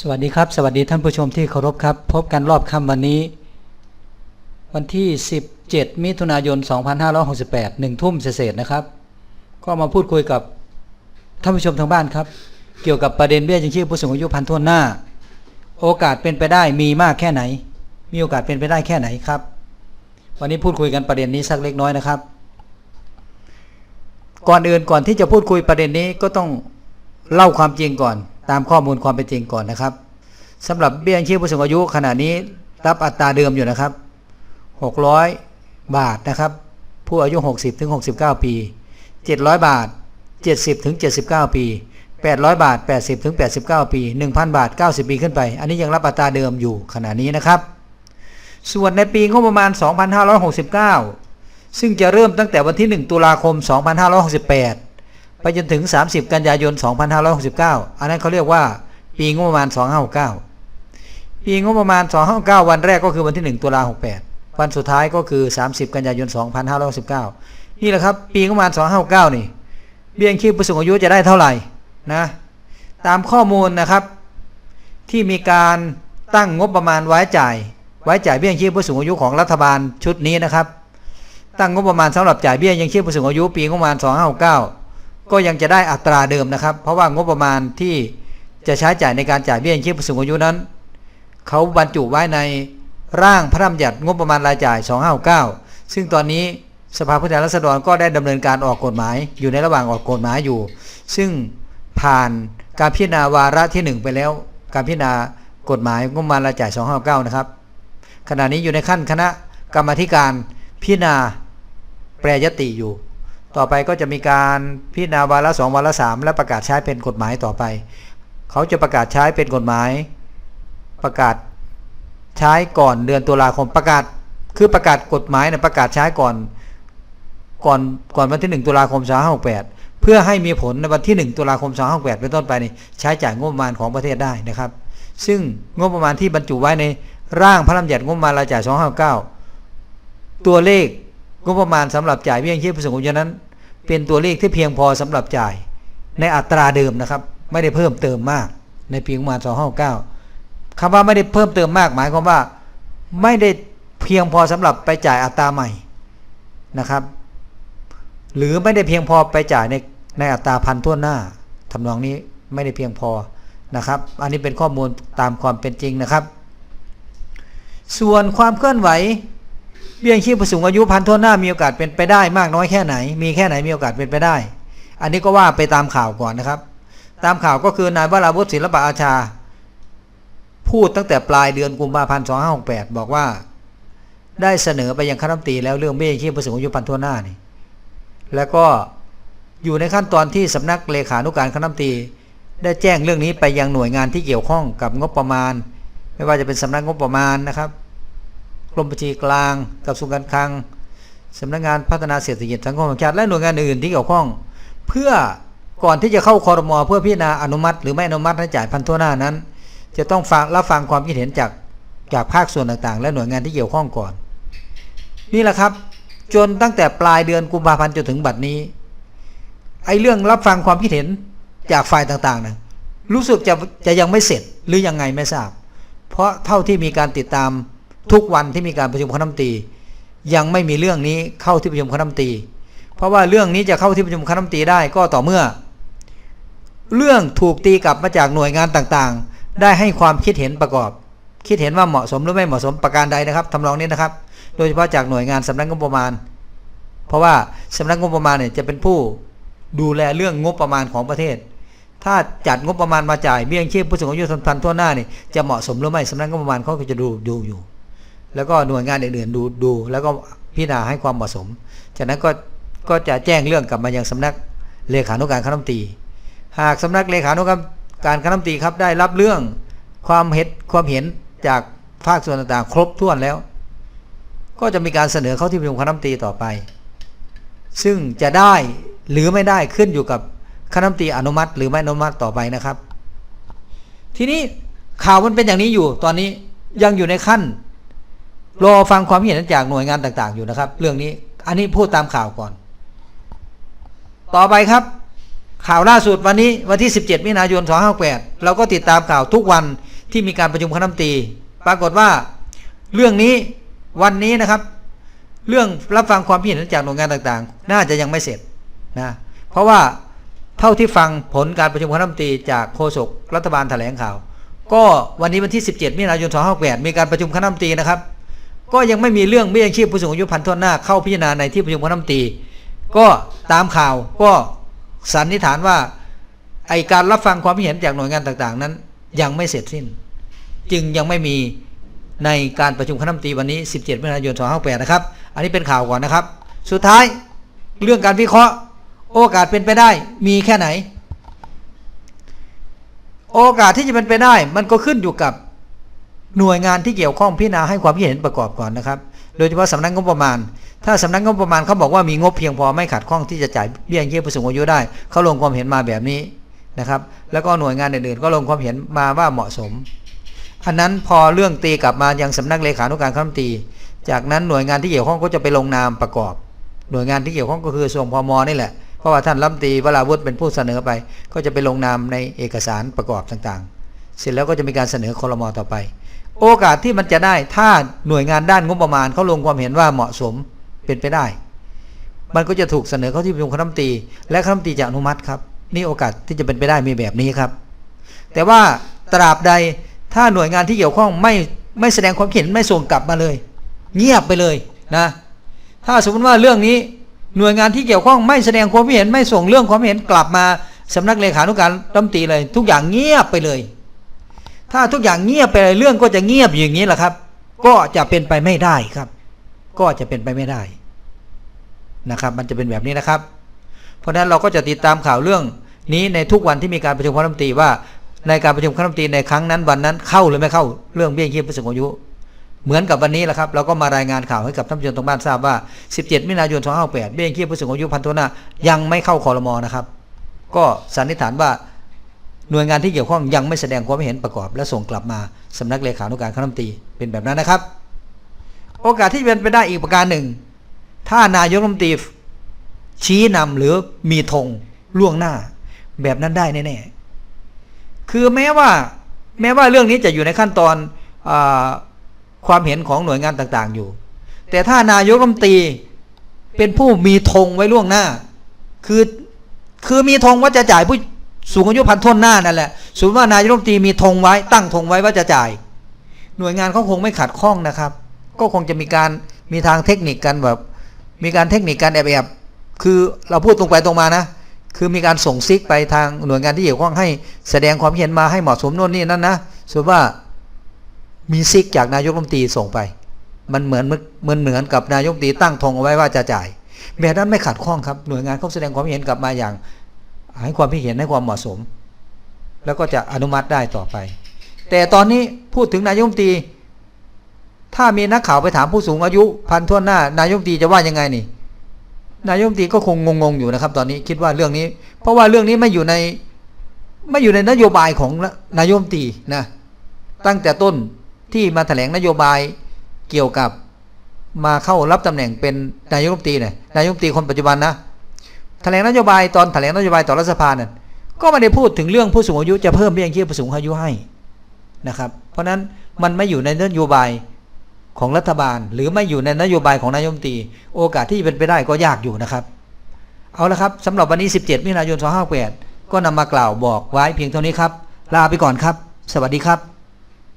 สวัสดีครับ สวัสดีท่านผู้ชมที่เคารพครับ พบกันรอบค่ำวันนี้ วันที่ 17 มิถุนายน 2568หนึ่งทุ่มเศษนะครับ ก็มาพูดคุยกับท่านผู้ชมทางบ้านครับ เกี่ยวกับประเด็นเบี้ยยังชีพผู้สูงอายุพันทั่วหน้า โอกาสเป็นไปได้มีมากแค่ไหน มีโอกาสเป็นไปได้แค่ไหนครับ วันนี้พูดคุยกันประเด็นนี้สักเล็กน้อยนะครับ ก่อนอื่นก่อนที่จะพูดคุยประเด็นนี้ก็ต้องเล่าความจริงก่อน ตามข้อมูลความเป็นจริงก่อนนะครับสำหรับเบี้ยยังชีพผู้สูงอายุขณะนี้รับอัตราเดิมอยู่นะครับ 600 บาทนะครับ ผู้อายุ 60ถึง69 ปี 700 บาท 70ถึง79 ปี 800 บาท 80ถึง89 ปี 1,000 บาท 90 ปีขึ้นไป อันนี้ยังรับอัตราเดิมอยู่ขณะนี้นะครับ ส่วนในปีงบประมาณ 2569 ซึ่งจะเริ่มตั้งแต่วันที่ 1 ตุลาคม 2568 ไปจนถึง 30 กันยายน 2569 อันนั้นเขาเรียกว่า ปีงบประมาณ 259ปีงบประมาณ 259 วันแรกก็คือวันที่ 1 ตุลา68 วันสุดท้ายก็คือ 30 กันยายน 2569 นี่แหละครับ ปีงบประมาณ 259 นี่ เบี้ยยังชีพผู้สูงอายุจะได้เท่าไหร่นะ ตามข้อมูลนะครับ ที่มีการตั้งงบประมาณไว้จ่าย ไว้จ่ายเบี้ยยังชีพผู้สูงอายุของรัฐบาลชุดนี้นะครับ ตั้งงบประมาณสำหรับจ่ายเบี้ยยังชีพผู้สูงอายุปีงบประมาณ 259 ก็ยังจะได้อัตราเดิมนะครับ เพราะว่างบประมาณที่จะใช้จ่ายในการจ่ายเบี้ยยังชีพผู้สูงอายุนั้น เขาบรรจุไว้ในร่างพระราชบัญญัติงบประมาณรายจ่าย 259ซึ่งตอนนี้สภาผู้แทนราษฎรก็ได้ดำเนินการออกกฎหมาย อยู่ในระหว่างออกกฎหมายอยู่ ซึ่งผ่านการพิจารณาวาระที่ 1 ไปแล้ว การพิจารณากฎหมายงบประมาณรายจ่าย 259 นะครับ ขณะนี้อยู่ในขั้นคณะกรรมธิการพิจารณาแปรยติอยู่ ต่อไปก็จะมีการพิจารณาวาระสองวาระสามและประกาศใช้เป็นกฎหมายต่อไป เขาจะประกาศใช้เป็นกฎหมาย ประกาศใช้ก่อนเดือนตุลาคมประกาศคือประกาศกฎหมายเนี่ยประกาศใช้ก่อนก่อนก่อนวันที่ 1 ตุลาคม2568 เพื่อให้มีผลในวันที่ 1 ตุลาคม2568 เป็นต้นไปนี่ใช้จ่ายงบประมาณของประเทศได้นะครับ ซึ่งงบประมาณที่บรรจุไว้ในร่างพระราชบัญญัติงบประมาณรายจ่าย 259 ตัวเลขงบประมาณสำหรับจ่ายเบี้ยยังชีพผู้สูงอายุนั้น เป็นตัวเลขที่เพียงพอสำหรับจ่าย ในอัตราเดิมนะครับ ไม่ได้เพิ่มเติมมาก ในปีงบประมาณ259คำว่าไม่ได้เพิ่มเติมมากหมายความว่าไม่ได้เพียงพอสำหรับไปจ่ายอัตราใหม่นะครับ หรือไม่ได้เพียงพอไปจ่ายในในอัตราพันทั่วหน้าทำนองนี้ไม่ได้เพียงพอนะครับ อันนี้เป็นข้อมูลตามความเป็นจริงนะครับ ส่วนความเคลื่อนไหว เบี้ยชีพผู้สูงอายุพันทั่วหน้ามีโอกาสเป็นไปได้มากน้อยแค่ไหน มีแค่ไหนมีโอกาสเป็นไปได้ อันนี้ก็ว่าไปตามข่าวก่อนนะครับ ตามข่าวก็คือนายวราวุฒิศิลปะอาชา พูดตั้งแต่ปลายเดือนกุมภาพันธ์2568 บอกว่า ได้เสนอไปยังคณะรัฐมนตรีแล้วเรื่องเบี้ยชีพผู้สูงอายุพันทั่วหน้านี่แล้วก็อยู่ในขั้นตอนที่สำนักเลขานุการคณะรัฐมนตรีได้แจ้งเรื่องนี้ไปยังหน่วยงานที่เกี่ยวข้องกับงบประมาณ ไม่ว่าจะเป็นสำนักงบประมาณนะครับ กรมบัญชีกลางกระทรวงการคลังสำนักงานพัฒนาเศรษฐกิจสังคมแห่งชาติและหน่วยงานอื่นที่เกี่ยวข้อง เพื่อก่อนที่จะเข้าคอรมอเพื่อพิจารณาอนุมัติ หรือไม่อนุมัติให้จ่ายพันทั่วหน้านั้น จะต้องฟังรับฟังความคิดเห็นจากจากภาคส่วนต่างๆ และหน่วยงานที่เกี่ยวข้องก่อน นี่แหละครับ จนตั้งแต่ปลายเดือนกุมภาพันธ์จนถึงบัดนี้ไอ้เรื่องรับฟังความคิดเห็นจากฝ่ายต่างๆนะรู้สึกจะจะยังไม่เสร็จหรือยังไงไม่ทราบ เพราะเท่าที่มีการติดตาม ทุกวันที่มีการประชุมคณะรัฐมนตรี ยังไม่มีเรื่องนี้เข้าที่ประชุมคณะรัฐมนตรี เพราะว่าเรื่องนี้จะเข้าที่ประชุมคณะรัฐมนตรีได้ก็ต่อเมื่อ เรื่องถูกตีกลับมาจากหน่วยงานต่างๆ ได้ให้ความคิดเห็นประกอบ คิดเห็นว่าเหมาะสมหรือไม่เหมาะสมประการใดนะครับทำนองนี้นะครับ โดยเฉพาะจากหน่วยงานสำนักงบประมาณ เพราะว่าสำนักงบประมาณเนี่ยจะเป็นผู้ดูแลเรื่องงบประมาณของประเทศ ถ้าจัดงบประมาณมาจ่ายเบี้ยยังชีพผู้สูงอายุทันทั่วหน้านี่จะเหมาะสมหรือไม่สำนักงบประมาณเขาก็จะดูดูอยู่ แล้วก็หน่วยงานอื่นๆดูดู แล้วก็พิจารณาให้ความเหมาะสม จากนั้นก็ก็จะแจ้งเรื่องกลับมายังสำนักเลขานุการคณะมนตรีหากสำนักเลขานุการคณะมนตรีครับได้รับเรื่องความเห็นความเห็นจากภาคส่วนต่างๆ ครบถ้วนแล้ว ก็จะมีการเสนอเข้าที่ประชุมคณะมนตรีต่อไป ซึ่งจะได้หรือไม่ได้ขึ้นอยู่กับคณะมนตรีอนุมัติ หรือไม่อนุมัติต่อไปนะครับ ทีนี้ข่าวมันเป็นอย่างนี้อยู่ตอนนี้ยังอยู่ในขั้น รอฟังความเห็นจากหน่วยงานต่างๆ อยู่นะครับ เรื่องนี้ อันนี้พูดตามข่าวก่อน ต่อไปครับ ข่าวล่าสุดวันนี้วันที่ 17 มิถุนายน 258 เราก็ติดตามข่าวทุกวันที่มีการประชุมคณะรัฐมนตรีปรากฏว่าเรื่องนี้วันนี้นะครับ เรื่องรับฟังความเห็นจากหน่วยงานต่างๆ น่าจะยังไม่เสร็จนะเพราะว่าเท่าที่ฟังผลการประชุมคณะรัฐมนตรีจากโฆษกรัฐบาลแถลงข่าว ก็วันนี้วันที่ 17มิถุนายน 258 มีการประชุมคณะรัฐมนตรีนะครับ ก็ยังไม่มีเรื่องเบี้ยยังชีพผู้สูงอายุพันทวหน้าเข้าพิจารณาในที่ประชุมคณะรัฐมนตรีก็ตามข่าวก็สันนิษฐานว่าไอการรับฟังความเห็นจากหน่วยงานต่างๆ นั้น ยังไม่เสร็จสิ้น จึงยังไม่มีในการประชุมคณะรัฐมนตรีวันนี้ 17มิถุนายน258นะครับ อันนี้เป็นข่าวก่อนนะครับ สุดท้ายเรื่องการวิเคราะห์ โอกาสเป็นไปได้มีแค่ไหน โอกาสที่จะเป็นไปได้ มันก็ขึ้นอยู่กับ หน่วยงานที่เกี่ยวข้องพิจารณาให้ความคิดเห็นประกอบก่อนนะครับ โดยเฉพาะสำนักงบประมาณ ถ้าสำนักงบประมาณเขาบอกว่ามีงบเพียงพอไม่ขัดข้องที่จะจ่ายเบี้ยยังชีพผู้สูงอายุได้ เขาลงความเห็นมาแบบนี้นะครับ แล้วก็หน่วยงานอื่นๆ ก็ลงความเห็นมาว่าเหมาะสม อันนั้นพอเรื่องตีกลับมายังสำนักเลขานุการคณะรัมตี จากนั้นหน่วยงานที่เกี่ยวข้องก็จะไปลงนามประกอบ หน่วยงานที่เกี่ยวข้องก็คือส่วนพมนี่แหละ เพราะว่าท่านรัมตีวราวุฒิเป็นผู้เสนอไป ก็จะไปลงนามในเอกสารประกอบต่างๆ เสร็จแล้วก็จะมีการเสนอคอรมอต่อไป โอกาสที่มันจะได้ถ้าหน่วยงานด้านงบประมาณเขาลงความเห็นว่าเหมาะสมเป็นไปได้ มันก็จะถูกเสนอเข้าที่ประชุมคณะรัฐมนตรีและคณะรัฐมนตรีจะอนุมัติครับ นี่โอกาสที่จะเป็นไปได้มีแบบนี้ครับ แต่ว่าตราบใดถ้าหน่วยงานที่เกี่ยวข้องไม่ไม่แสดงความเห็นไม่ส่งกลับมาเลย เงียบไปเลยนะ ถ้าสมมติว่าเรื่องนี้หน่วยงานที่เกี่ยวข้องไม่แสดงความเห็นไม่ส่งเรื่องความเห็นกลับมาสำนักเลขานุการรัฐมนตรีเลย ทุกอย่างเงียบไปเลย ถ้าทุกอย่างเงียบไปเรื่องก็จะเงียบอย่างนี้แหละครับ ก็จะเป็นไปไม่ได้ครับ ก็จะเป็นไปไม่ได้นะครับ มันจะเป็นแบบนี้นะครับ เพราะฉะนั้นเราก็จะติดตามข่าวเรื่องนี้ในทุกวันที่มีการประชุมคณะรัฐมนตรีว่าในการประชุมคณะรัฐมนตรีในครั้งนั้นวันนั้นเข้าหรือไม่เข้าเรื่องเบี้ยยังชีพผู้สูงอายุ เหมือนกับวันนี้แหละครับเราก็มารายงานข่าวให้กับท่านผู้ชมทางบ้านทราบว่า 17 มิถุนายน 258 เบี้ยยังชีพผู้สูงอายุพันธุนายังไม่เข้าคอรมอนะครับ ก็สันนิษฐานว่า หน่วยงานที่เกี่ยวข้องยังไม่แสดงความเห็นประกอบ และส่งกลับมาสำนักเลขานุการคณะรัฐมนตรีเป็นแบบนั้นนะครับ โอกาสที่เป็นไปได้อีกประการหนึ่ง ถ้านายกรัฐมนตรีชี้นำหรือมีธงล่วงหน้า แบบนั้นได้แน่ๆคือแม้ว่าแม้ว่าเรื่องนี้จะอยู่ในขั้นตอนอความเห็นของหน่วยงานต่างๆอยู่ แต่ถ้านายกรัฐมนตรีเป็นผู้มีธงไว้ล่วงหน้า คือคือมีธงว่าจะจ่ายผู้ สูงอายุพันทนหน้านั่นแหละสมมติว่านายกรัฐมนตรีมีธงไว้ตั้งธงไว้ว่าจะจ่าย หน่วยงานเขาคงไม่ขัดข้องนะครับ ก็คงจะมีการมีทางเทคนิคกันแบบ มีการเทคนิคการแอบแอบๆคือเราพูดตรงไปตรงมานะคือมีการส่งซิกไปทางหน่วยงานที่เกี่ยวข้องให้แสดงความเห็นมาให้เหมาะสมโน่นนี่นั่นนะสมมติว่ามีซิกจากนายกรัฐมนตรีส่งไป มันเหมือนเหมือนเหมือนกับนายกรัฐมนตรีตั้งธงเอาไว้ว่าจะจ่ายแบบนั้นไม่ขัดข้องครับหน่วยงานเขาแสดงความเห็นกลับมาอย่าง ให้ความคิดเห็นให้ความเหมาะสม แล้วก็จะอนุมัติได้ต่อไป แต่ตอนนี้พูดถึงนายมตี ถ้ามีนักข่าวไปถามผู้สูงอายุ พันทั่วหน้า นายมตีจะว่ายังไงนี่ นายมตีก็คงงงๆอยู่นะครับ ตอนนี้คิดว่าเรื่องนี้ เพราะว่าเรื่องนี้ไม่อยู่ในไม่อยู่ในนโยบายของนายมตีนะตั้งแต่ต้นที่มาแถลงนโยบายเกี่ยวกับมาเข้ารับตำแหน่งเป็นนายกรัฐมนตรีเนี่ยนายกรัฐมนตรีคนปัจจุบันนะ แถลงนโยบายตอนแถลงนโยบายต่อรัฐสภาเนี่ยก็ไม่ได้พูดถึงเรื่องผู้สูงอายุจะเพิ่มเบี้ยยังชีพผู้สูงอายุให้นะครับ เพราะฉะนั้นมันไม่อยู่ในนโยบายของรัฐบาล หรือไม่อยู่ในนโยบายของนายกรัฐมตรี โอกาสที่จะเป็นไปได้ก็ยากอยู่นะครับ เอาละครับสำหรับวันนี้ 17มิถุนายน2568ก็นำมากล่าวบอกไว้เพียงเท่านี้ครับ ลาไปก่อนครับ สวัสดีครับ